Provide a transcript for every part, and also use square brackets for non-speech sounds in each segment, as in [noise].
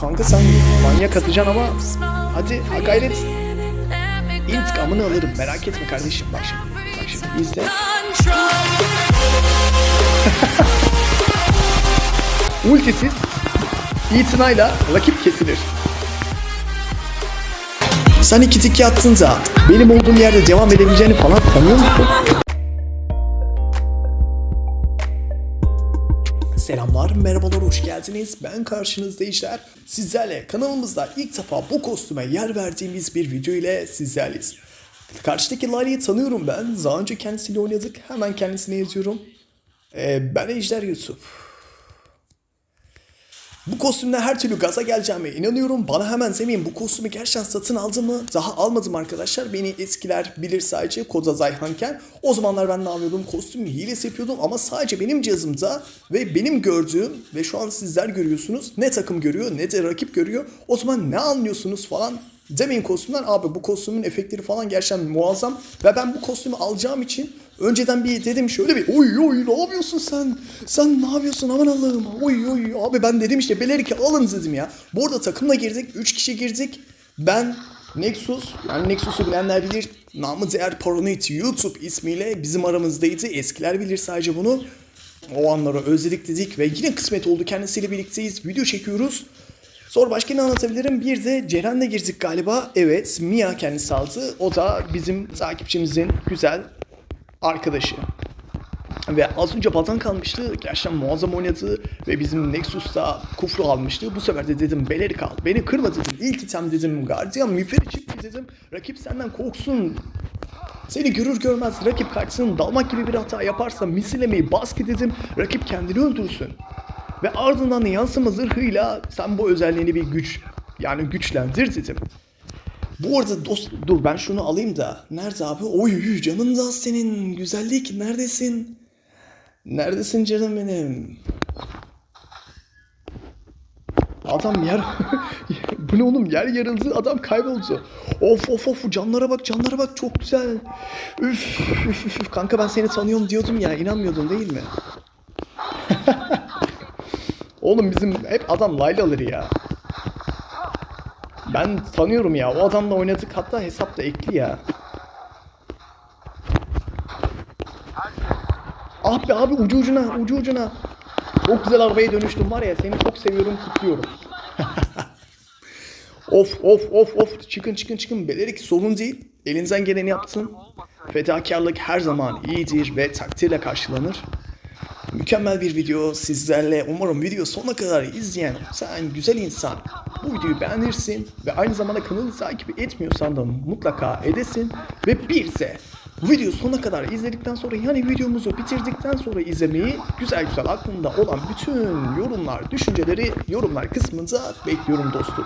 Kanka sen manyak atacaksın ama hadi ha gayret. İntikamını alırım merak etme kardeşim bak şimdi. Bak şimdi izle. [laughs] Ultisiz itinayla rakip kesilir. Sen iki tiki attığında benim olduğum yerde devam edebileceğini falan sanıyor musun? Merhabalar, hoş geldiniz. Ben karşınızda işler. Sizlerle kanalımızda ilk defa bu kostüme yer verdiğimiz bir video ile sizlerleyiz. Karşıdaki Lari'yi tanıyorum ben. Daha önce kendisiyle oynadık. Hemen kendisine yazıyorum. Ee, ben Ejder Yusuf. Bu kostümle her türlü gaza geleceğime inanıyorum. Bana hemen demeyin bu kostümü gerçekten satın aldım mı? Daha almadım arkadaşlar. Beni eskiler bilir sadece Koza Zayhanken. O zamanlar ben ne yapıyordum? Kostüm hilesi yapıyordum ama sadece benim cihazımda ve benim gördüğüm ve şu an sizler görüyorsunuz. Ne takım görüyor ne de rakip görüyor. O zaman ne anlıyorsunuz falan demeyin kostümden. Abi bu kostümün efektleri falan gerçekten muazzam. Ve ben bu kostümü alacağım için Önceden bir dedim şöyle bir oy oy ne yapıyorsun sen? Sen ne yapıyorsun aman Allah'ım oy oy abi ben dedim işte Belerik'i alın dedim ya. Bu arada takımla girdik 3 kişi girdik. Ben Nexus yani Nexus'u bilenler bilir namı değer Paranoid YouTube ismiyle bizim aramızdaydı. Eskiler bilir sadece bunu. O anları özledik dedik ve yine kısmet oldu kendisiyle birlikteyiz. Video çekiyoruz. Sonra başka ne anlatabilirim? Bir de Ceren'le girdik galiba. Evet Mia kendisi aldı. O da bizim takipçimizin güzel arkadaşı. Ve az önce Batan kalmıştı. Gerçekten muazzam oynadı. Ve bizim Nexus'ta kufru almıştı. Bu sefer de dedim Beleri kal. Beni kırma dedim. İlk item dedim. Guardian müferi çıktı dedim. Rakip senden korksun. Seni görür görmez rakip kaçsın. Dalmak gibi bir hata yaparsa misilemeyi bas ki dedim. Rakip kendini öldürsün. Ve ardından yansıma zırhıyla sen bu özelliğini bir güç yani güçlendir dedim. Bu arada dost dur ben şunu alayım da. Nerede abi? Oy canın da senin. Güzellik neredesin? Neredesin canım benim? Adam yer... [laughs] Bu ne oğlum? Yer yarıldı. Adam kayboldu. Of of of. Canlara bak canlara bak. Çok güzel. Üf, üf, üf. Kanka ben seni tanıyorum diyordum ya. inanmıyordun değil mi? [laughs] oğlum bizim hep adam laylaları ya. Ben tanıyorum ya. O adamla oynadık. Hatta hesap da ekli ya. Ah be abi ucu ucuna ucu ucuna. Çok güzel arabaya dönüştüm var ya seni çok seviyorum kutluyorum. [laughs] of of of of çıkın çıkın çıkın belerik sorun değil. Elinizden geleni yaptın. Fedakarlık her zaman iyidir ve takdirle karşılanır. Mükemmel bir video sizlerle. Umarım video sonuna kadar izleyen sen güzel insan videoyu beğenirsin ve aynı zamanda kanalı takip etmiyorsan da mutlaka edesin ve bir de bu videoyu sonuna kadar izledikten sonra yani videomuzu bitirdikten sonra izlemeyi güzel güzel aklında olan bütün yorumlar, düşünceleri yorumlar kısmında bekliyorum dostum.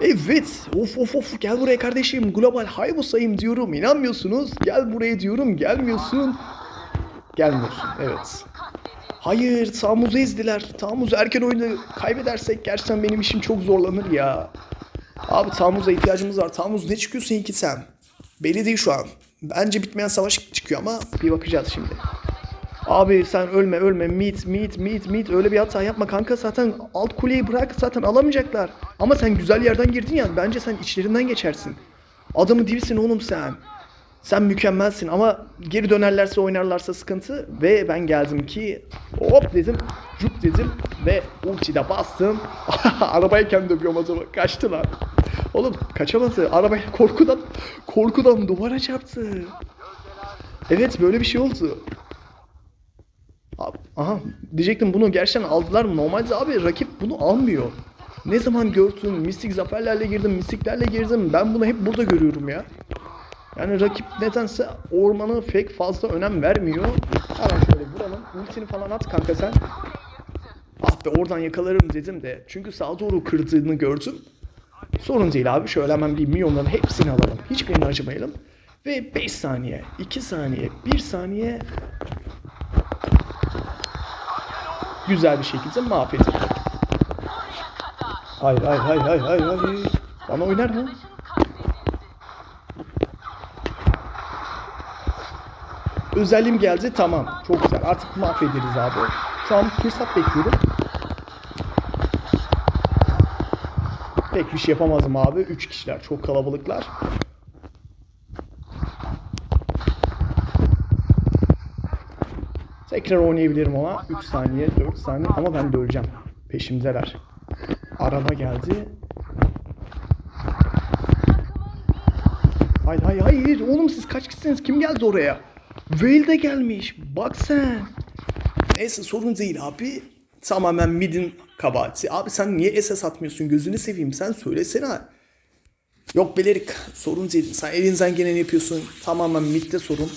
Evet, of of of gel buraya kardeşim global Hayabusa'yım diyorum inanmıyorsunuz. Gel buraya diyorum gelmiyorsun. Gelmiyorsun evet. Hayır Tamuz'u ezdiler. Tamuz erken oyunu kaybedersek gerçekten benim işim çok zorlanır ya. Abi Tamuz'a ihtiyacımız var. Tamuz ne çıkıyorsun iki sen? Belli değil şu an. Bence bitmeyen savaş çıkıyor ama bir bakacağız şimdi. Abi sen ölme ölme mit mit mit mit öyle bir hata yapma kanka zaten alt kuleyi bırak zaten alamayacaklar. Ama sen güzel yerden girdin ya bence sen içlerinden geçersin. Adamı dibisin oğlum sen. Sen mükemmelsin ama geri dönerlerse oynarlarsa sıkıntı ve ben geldim ki hop dedim cup dedim ve ultide bastım. [laughs] Arabayken dövüyorum adamı kaçtılar. Oğlum kaçamadı. Arabaya korkudan korkudan duvara çarptı. Evet böyle bir şey oldu. Aha diyecektim bunu gerçekten aldılar mı? Normalde abi rakip bunu almıyor. Ne zaman gördüm mistik zaferlerle girdim, mistiklerle girdim. Ben bunu hep burada görüyorum ya. Yani rakip nedense ormanı pek fazla önem vermiyor. Hemen şöyle vuralım. Ultini falan at kanka sen. Ah be oradan yakalarım dedim de. Çünkü sağa doğru kırdığını gördüm. Sorun değil abi. Şöyle hemen bir milyonların hepsini alalım. Hiçbirini acımayalım. Ve 5 saniye, 2 saniye, 1 saniye güzel bir şekilde mahvedin. Hayır hayır hayır hayır hayır hayır. Bana oynar mı? Özelliğim geldi tamam. Çok güzel. Artık mahvederiz abi. Şu an fırsat bekliyorum. Pek bir şey yapamazdım abi. 3 kişiler çok kalabalıklar. Tekrar oynayabilirim ona. 3 saniye, 4 saniye ama ben de öleceğim. Peşimdeler. Araba geldi. Hayır hayır hayır oğlum siz kaç kişisiniz? Kim geldi oraya? Veil de gelmiş. Bak sen. Neyse sorun değil abi. Tamamen midin kabahati. Abi sen niye SS atmıyorsun? Gözünü seveyim sen söylesene. Yok Belerik sorun değil. Sen elinden geleni yapıyorsun. Tamamen midde sorun.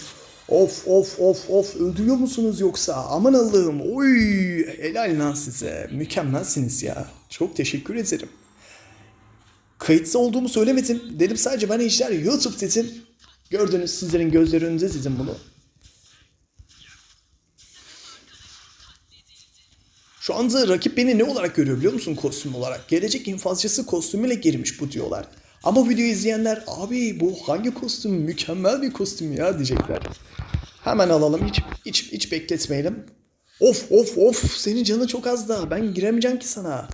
Of of of of öldürüyor musunuz yoksa? Aman Allah'ım. Oy helal lan size. Mükemmelsiniz ya. Çok teşekkür ederim. Kayıtsa olduğumu söylemedim. Dedim sadece ben işler YouTube dedim. Gördünüz sizlerin gözleri dedim bunu. Şu anda rakip beni ne olarak görüyor biliyor musun kostüm olarak? Gelecek infazcısı kostümüyle girmiş bu diyorlar. Ama video izleyenler abi bu hangi kostüm mükemmel bir kostüm ya diyecekler. Hemen alalım hiç hiç hiç bekletmeyelim. Of of of senin canın çok az da ben giremeyeceğim ki sana.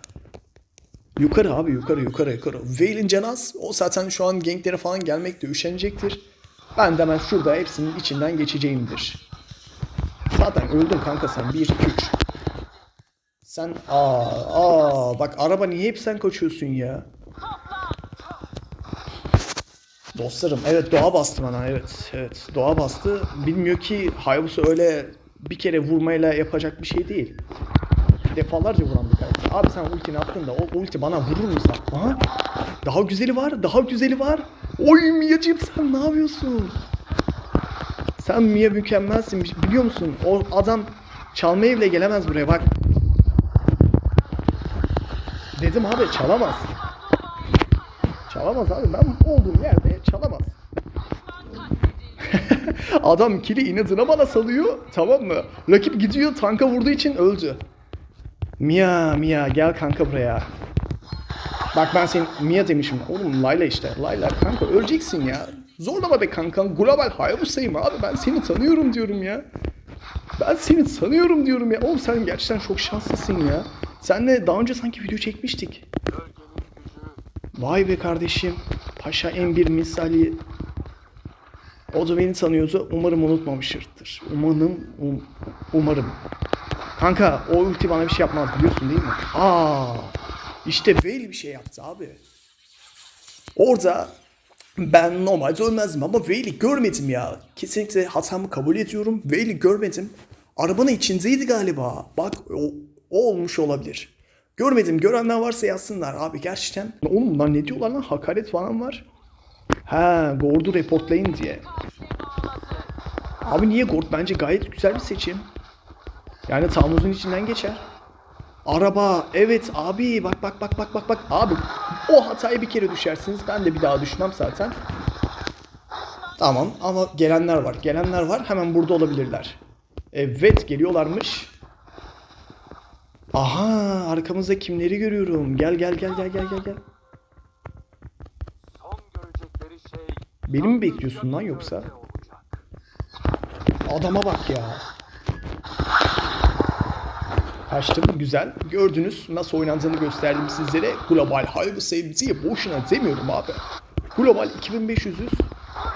Yukarı abi yukarı yukarı yukarı. Veil'in canı az. O zaten şu an ganklere falan gelmekte üşenecektir. Ben de hemen şurada hepsinin içinden geçeceğimdir. Zaten öldün kanka sen. 1, 2, 3. Sen aa aa bak araba niye hep sen kaçıyorsun ya? Dostlarım evet doğa bastı bana evet evet doğa bastı. Bilmiyor ki Hayabusa öyle bir kere vurmayla yapacak bir şey değil. Defalarca vuran bir karakter. Abi sen ultini attın da o ulti bana vurur mu sen? Aha. Daha güzeli var daha güzeli var. Oy Mia'cığım sen ne yapıyorsun? Sen Mia mükemmelsin biliyor musun? O adam çalmaya bile gelemez buraya bak. Dedim abi çalamaz. Çalamaz abi ben olduğum yerde çalamaz. [laughs] Adam kili inadına bana salıyor tamam mı? Rakip gidiyor tanka vurduğu için öldü. Mia Mia gel kanka buraya. Bak ben senin Mia demişim. Oğlum Layla işte. Layla kanka öleceksin ya. Zorlama be kanka. Global Hayabusa'yım abi ben seni tanıyorum diyorum ya. Ben seni tanıyorum diyorum ya. Oğlum sen gerçekten çok şanslısın ya. Senle daha önce sanki video çekmiştik. Vay be kardeşim. Paşa M1 misali. O da beni tanıyordu. Umarım unutmamıştır. Umarım, um- umarım. Kanka o ulti bana bir şey yapmaz biliyorsun değil mi? Aa, işte Veil bir şey yaptı abi. Orada ben normalde ölmezdim ama Veil'i görmedim ya. Kesinlikle hatamı kabul ediyorum. Veil'i görmedim. Arabanın içindeydi galiba. Bak o, o olmuş olabilir. Görmedim. Görenler varsa yazsınlar. Abi gerçekten. Oğlum bunlar ne diyorlar lan? Hakaret falan var. Ha, Gord'u reportlayın diye. Abi niye Gord? Bence gayet güzel bir seçim. Yani Tamuz'un içinden geçer. Araba. Evet abi bak bak bak bak bak bak. Abi o hatayı bir kere düşersiniz. Ben de bir daha düşmem zaten. Tamam ama gelenler var. Gelenler var. Hemen burada olabilirler. Evet geliyorlarmış. Aha arkamızda kimleri görüyorum. Gel gel gel gel gel gel gel. Şey Beni mi bekliyorsun lan yoksa? Adama bak ya. Kaçtım güzel. Gördünüz nasıl oynandığını gösterdim sizlere. Global Hayabusa diye boşuna demiyorum abi. Global 2500'üz.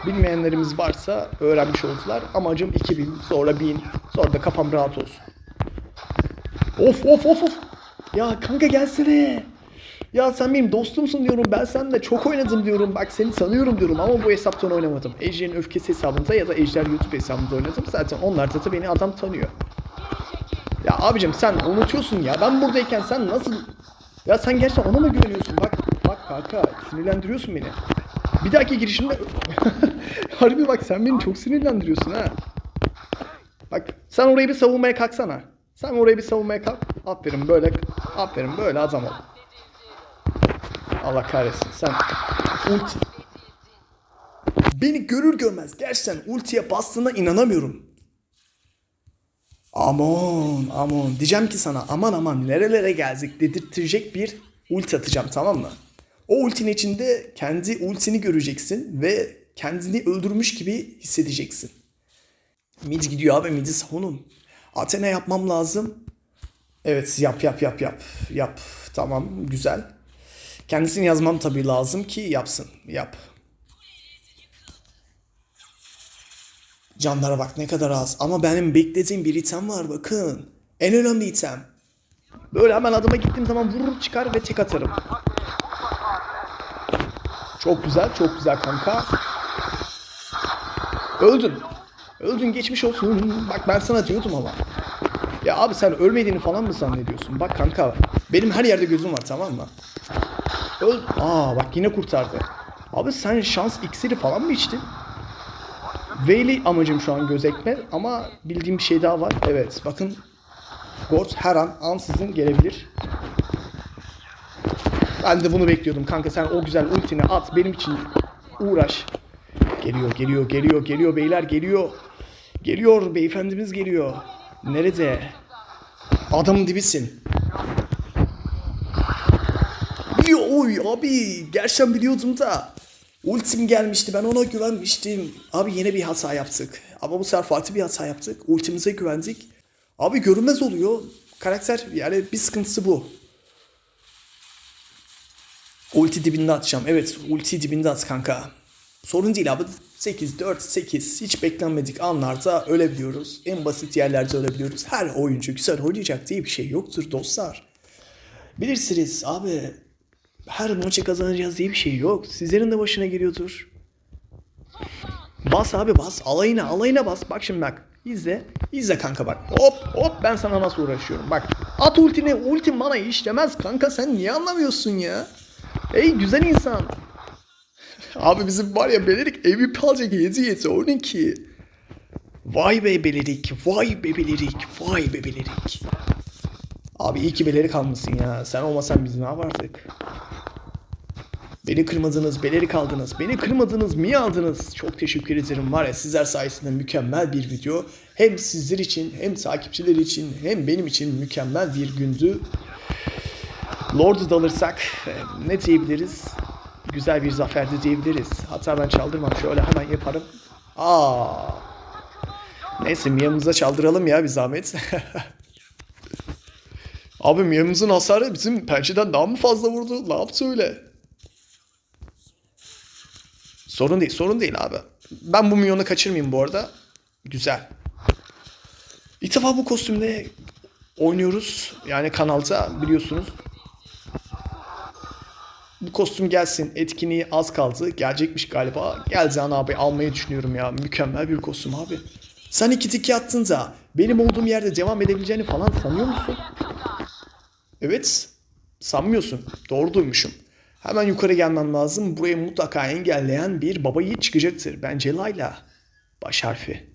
Bilmeyenlerimiz varsa öğrenmiş oldular. Amacım 2000 sonra 1000 sonra da kafam rahat olsun. Of of of of. Ya kanka gelsene. Ya sen benim dostumsun diyorum. Ben seninle çok oynadım diyorum. Bak seni tanıyorum diyorum ama bu hesaptan oynamadım. Ejder'in öfkesi hesabında ya da Ejder YouTube hesabında oynadım. Zaten onlar da, da beni adam tanıyor. Ya abicim sen unutuyorsun ya. Ben buradayken sen nasıl... Ya sen gerçekten ona mı güveniyorsun? Bak bak kanka sinirlendiriyorsun beni. Bir dahaki girişimde... [laughs] Harbi bak sen beni çok sinirlendiriyorsun ha. Bak sen orayı bir savunmaya kalksana. Sen orayı bir savunmaya kalk. Aferin böyle. Aferin böyle adam ol. Allah kahretsin sen. Ulti. Beni görür görmez gerçekten ultiye bastığına inanamıyorum. Aman aman diyeceğim ki sana aman aman nerelere geldik dedirtecek bir ulti atacağım tamam mı? O ultinin içinde kendi ultini göreceksin ve kendini öldürmüş gibi hissedeceksin. Mid gidiyor abi midi savunun. Athena yapmam lazım. Evet yap yap yap yap. Yap tamam güzel. Kendisini yazmam tabii lazım ki yapsın. Yap. Canlara bak ne kadar az. Ama benim beklediğim bir item var bakın. En önemli item. Böyle hemen adıma gittiğim zaman vurur çıkar ve tek atarım. Çok güzel, çok güzel kanka. Öldün. Öldün geçmiş olsun. Bak ben sana diyordum ama. Ya abi sen ölmediğini falan mı zannediyorsun? Bak kanka benim her yerde gözüm var tamam mı? Öl... Aa bak yine kurtardı. Abi sen şans iksiri falan mı içtin? Veyli amacım şu an gözekme ama bildiğim bir şey daha var. Evet bakın Gort her an ansızın gelebilir. Ben de bunu bekliyordum kanka sen o güzel ultini at benim için uğraş. Geliyor geliyor geliyor geliyor beyler geliyor. Geliyor beyefendimiz geliyor. Nerede? Adamın dibisin. Yo, oy abi gerçekten biliyordum da. Ultim gelmişti ben ona güvenmiştim. Abi yine bir hata yaptık. Ama bu sefer farklı bir hata yaptık. Ultimize güvendik. Abi görünmez oluyor. Karakter yani bir sıkıntısı bu. Ulti dibinde atacağım. Evet ulti dibinde at kanka. Sorun değil abi. 8, 4, 8 hiç beklenmedik anlarda ölebiliyoruz. En basit yerlerde ölebiliyoruz. Her oyuncu güzel oynayacak diye bir şey yoktur dostlar. Bilirsiniz abi her maçı kazanacağız diye bir şey yok. Sizlerin de başına geliyordur. Bas abi bas. Alayına alayına bas. Bak şimdi bak. İzle. İzle kanka bak. Hop hop ben sana nasıl uğraşıyorum. Bak at ultini. Ultim bana işlemez kanka sen niye anlamıyorsun ya? Ey güzel insan. Abi bizim var ya Belerik MVP alacak 7 7 12. Vay be Belerik. Vay be Belerik. Vay be Belerik. Abi iyi ki Belerik almışsın ya. Sen olmasan biz ne yapardık? Beni kırmadınız, beleri kaldınız. Beni kırmadınız, mi aldınız? Çok teşekkür ederim. Var ya sizler sayesinde mükemmel bir video. Hem sizler için, hem takipçiler için, hem benim için mükemmel bir gündü. Lord'u da alırsak e, ne diyebiliriz? Güzel bir zaferdi diyebiliriz. Hatta ben çaldırmam. Şöyle hemen yaparım. Aa. Neyse Mia'mıza çaldıralım ya bir zahmet. [laughs] Abi Mia'mızın hasarı bizim pençeden daha mı fazla vurdu? Ne yaptı öyle? Sorun değil, sorun değil abi. Ben bu milyonu kaçırmayayım bu arada. Güzel. İlk defa bu kostümle oynuyoruz. Yani kanalda biliyorsunuz. Bu kostüm gelsin. Etkinliği az kaldı. Gelecekmiş galiba. Gelcan abi almayı düşünüyorum ya. Mükemmel bir kostüm abi. Sen iki tiki attığında benim olduğum yerde devam edebileceğini falan sanıyor musun? Evet. Sanmıyorsun. Doğru duymuşum. Hemen yukarı gelmem lazım. Burayı mutlaka engelleyen bir baba yiğit çıkacaktır. Bence Layla. Baş harfi.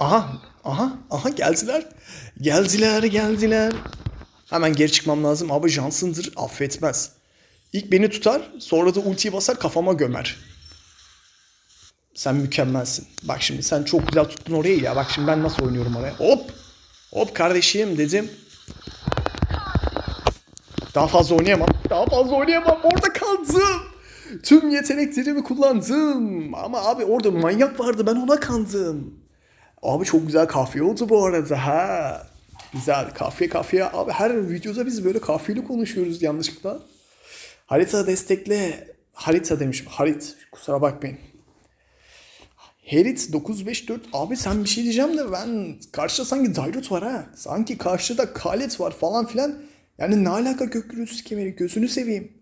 Aha, aha, aha geldiler. Geldiler, geldiler. Hemen geri çıkmam lazım. Abi Johnson'dır, affetmez. İlk beni tutar, sonra da ultiyi basar kafama gömer. Sen mükemmelsin. Bak şimdi sen çok güzel tuttun orayı ya. Bak şimdi ben nasıl oynuyorum oraya. Hop! Hop kardeşim dedim. Daha fazla oynayamam. Daha fazla oynayamam. Orada kaldım. Tüm yeteneklerimi kullandım. Ama abi orada manyak vardı. Ben ona kandım. Abi çok güzel kafiye oldu bu arada ha. Güzel kafiye kafiye. Abi her videoda biz böyle kafiyeli konuşuyoruz yanlışlıkla. Harita destekle. Harita demişim. Harit. Kusura bakmayın. Herit 954 abi sen bir şey diyeceğim de ben karşıda sanki Dairut var ha. Sanki karşıda Kalet var falan filan. Yani ne alaka gök gürültüsü kemeri gözünü seveyim.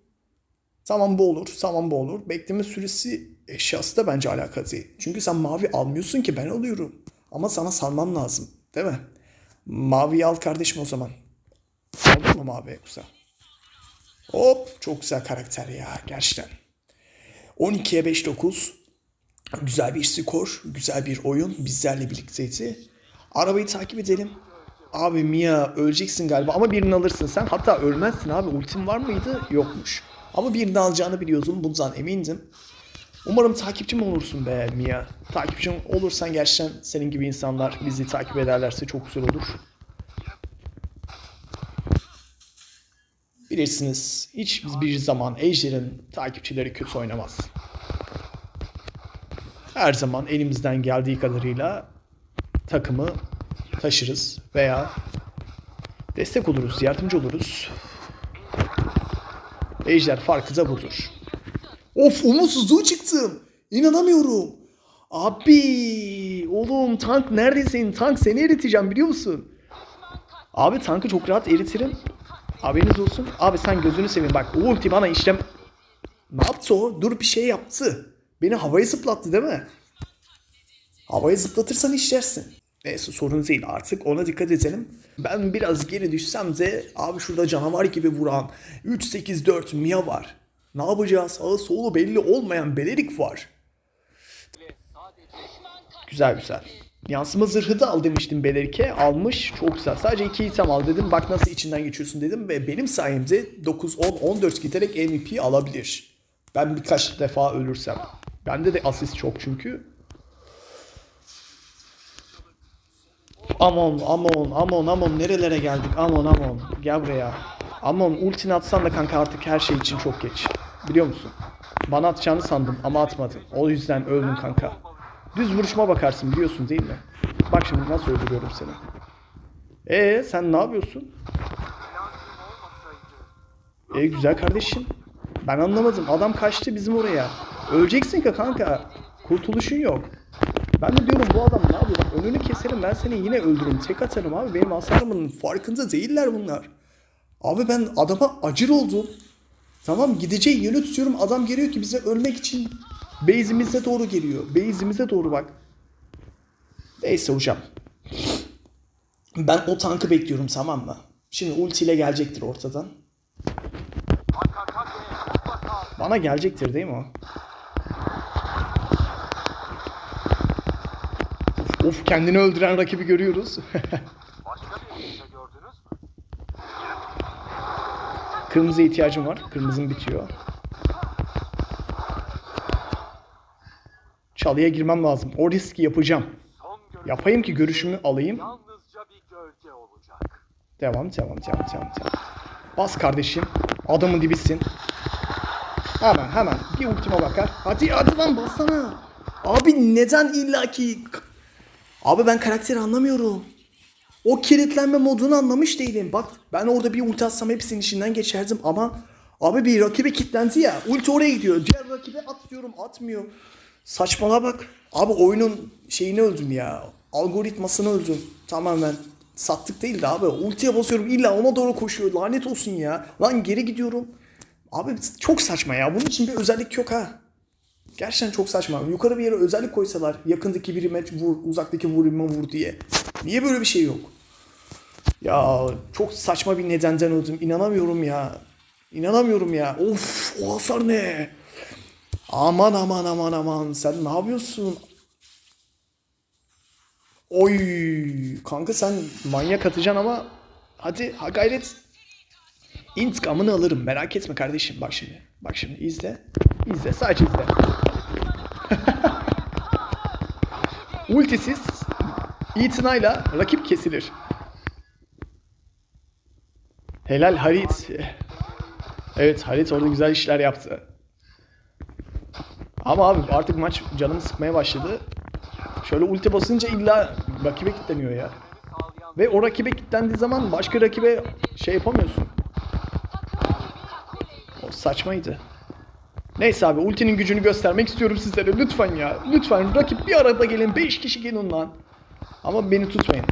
Tamam bu olur tamam bu olur. Bekleme süresi eşyası da bence alakalı değil. Çünkü sen mavi almıyorsun ki ben alıyorum. Ama sana salmam lazım değil mi? Maviyi al kardeşim o zaman. Aldın mı mavi yoksa? Hop çok güzel karakter ya gerçekten. 12'ye 5 9 Güzel bir skor, güzel bir oyun bizlerle birlikteydi. Arabayı takip edelim. Abi Mia öleceksin galiba ama birini alırsın sen. Hatta ölmezsin abi. Ultim var mıydı? Yokmuş. Ama birini alacağını biliyordum. Bundan emindim. Umarım takipçim olursun be Mia. Takipçim olursan gerçekten senin gibi insanlar bizi takip ederlerse çok güzel olur. Bilirsiniz hiç bir zaman Ejder'in takipçileri kötü oynamaz her zaman elimizden geldiği kadarıyla takımı taşırız veya Destek oluruz, yardımcı oluruz. Ejder farkı da budur. Of umutsuzluğu çıktım. İnanamıyorum. Abi oğlum tank neredesin? Tank seni eriteceğim biliyor musun? Abi tankı çok rahat eritirim. Haberiniz olsun. Abi sen gözünü seveyim bak ulti bana işlem... Ne yaptı o? Dur bir şey yaptı. Beni havaya zıplattı değil mi? Havaya zıplatırsan işlersin. Neyse sorun değil artık ona dikkat edelim. Ben biraz geri düşsem de abi şurada canavar gibi vuran 3-8-4 Mia var. Ne yapacağız? Sağı solu belli olmayan Belerik var. Güzel güzel. Yansıma zırhı da al demiştim Belerik'e. Almış. Çok güzel. Sadece iki item al dedim. Bak nasıl içinden geçiyorsun dedim. Ve benim sayemde 9, 10, 14 giderek MVP alabilir. Ben birkaç defa ölürsem. Bende de asist çok çünkü. Amon, Amon, Amon, Amon nerelere geldik? Amon, Amon. Gel buraya. Amon ultini atsan da kanka artık her şey için çok geç. Biliyor musun? Bana atacağını sandım ama atmadın. O yüzden öldün kanka. Düz vuruşma bakarsın biliyorsun değil mi? Bak şimdi nasıl öldürüyorum seni. Ee sen ne yapıyorsun? E güzel kardeşim. Ben anlamadım. Adam kaçtı bizim oraya. Öleceksin ki kanka. Kurtuluşun yok. Ben de diyorum bu adam ne yapıyor? Önünü keserim ben seni yine öldürürüm. Tek atarım abi. Benim hasarımın farkında değiller bunlar. Abi ben adama acır oldum. Tamam gideceği yönü tutuyorum. Adam geliyor ki bize ölmek için base'imize doğru geliyor. Base'imize doğru bak. Neyse hocam. Ben o tankı bekliyorum tamam mı? Şimdi ultiyle gelecektir ortadan. Bana gelecektir değil mi o? Of, kendini öldüren rakibi görüyoruz. [laughs] Başka bir elinde gördünüz mü? Kırmızı ihtiyacım var. Kırmızım bitiyor. Çalıya girmem lazım. O riski yapacağım. Yapayım ki görüşümü alayım. Devam, devam, devam, devam, devam. Bas kardeşim. Adamın dibisin. Hemen, hemen. Bir ultima bakar. Hadi, hadi lan bassana. Abi neden illaki... Abi ben karakteri anlamıyorum. O kilitlenme modunu anlamış değilim. Bak ben orada bir ulti atsam hepsinin içinden geçerdim ama... Abi bir rakibe kilitlendi ya. Ulti oraya gidiyor. Diğer rakibe at diyorum atmıyor. Saçmalığa bak. Abi oyunun şeyini öldüm ya. Algoritmasını öldüm. Tamamen. Sattık değil de abi. Ultiye basıyorum illa ona doğru koşuyor. Lanet olsun ya. Lan geri gidiyorum. Abi çok saçma ya. Bunun için bir özellik yok ha. Gerçekten çok saçma. Yukarı bir yere özellik koysalar yakındaki birime vur, uzaktaki vuruma vur diye. Niye böyle bir şey yok? Ya çok saçma bir nedenden öldüm. İnanamıyorum ya. İnanamıyorum ya. Of o hasar ne? Aman aman aman aman sen ne yapıyorsun? Oy kanka sen manyak atacaksın ama hadi ha gayret. İntikamını alırım merak etme kardeşim bak şimdi. Bak şimdi izle. İzle sadece izle. [laughs] Ultisiz itinayla rakip kesilir. Helal Halit. Evet Halit orada güzel işler yaptı. Ama abi artık maç canımı sıkmaya başladı. Şöyle ulti basınca illa rakibe kilitleniyor ya. Ve o rakibe kilitlendiği zaman başka rakibe şey yapamıyorsun. Saçmaydı. Neyse abi ultinin gücünü göstermek istiyorum sizlere lütfen ya. Lütfen rakip bir arada gelin 5 kişi gelin lan. Ama beni tutmayın.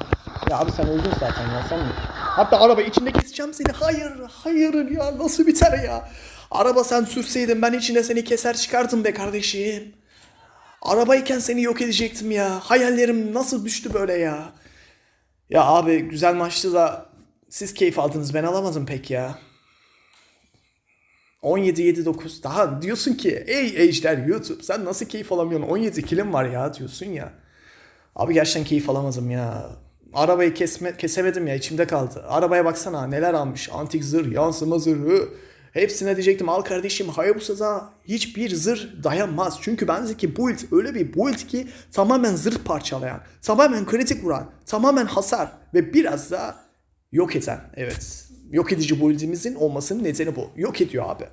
Ya abi sen öldün zaten ya sen? Hatta araba içinde keseceğim seni. Hayır, hayır ya nasıl biter ya? Araba sen sürseydin ben içinde seni keser çıkardım be kardeşim. Arabayken seni yok edecektim ya. Hayallerim nasıl düştü böyle ya? Ya abi güzel maçtı da siz keyif aldınız ben alamadım pek ya. 17-7-9 daha diyorsun ki ey Ejder YouTube sen nasıl keyif alamıyorsun 17 kilim var ya diyorsun ya. Abi gerçekten keyif alamadım ya. Arabayı kesme, kesemedim ya içimde kaldı. Arabaya baksana neler almış. Antik zırh, yansıma zırhı. Hepsine diyecektim al kardeşim Hayabusa'da hiçbir zırh dayanmaz. Çünkü bendeki build öyle bir build ki tamamen zırh parçalayan, tamamen kritik vuran, tamamen hasar ve biraz da yok eden. Evet yok edici build'imizin olmasının nedeni bu. Yok ediyor abi.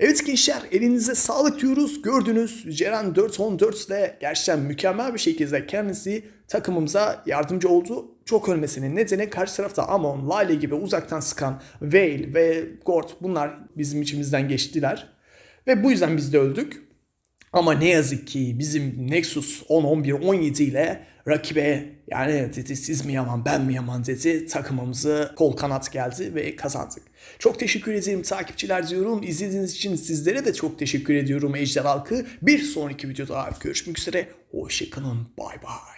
Evet gençler elinize sağlık diyoruz. Gördünüz Ceren 4-14 ile gerçekten mükemmel bir şekilde kendisi takımımıza yardımcı oldu. Çok ölmesinin nedeni karşı tarafta Amon, Lale gibi uzaktan sıkan Veil ve Gord bunlar bizim içimizden geçtiler. Ve bu yüzden biz de öldük. Ama ne yazık ki bizim Nexus 10, 11, 17 ile rakibe yani dedi siz mi yaman ben mi yaman dedi takımımızı kol kanat geldi ve kazandık. Çok teşekkür ederim takipçiler diyorum. İzlediğiniz için sizlere de çok teşekkür ediyorum Ejder Halkı. Bir sonraki videoda görüşmek üzere. Hoşçakalın. Bay bay.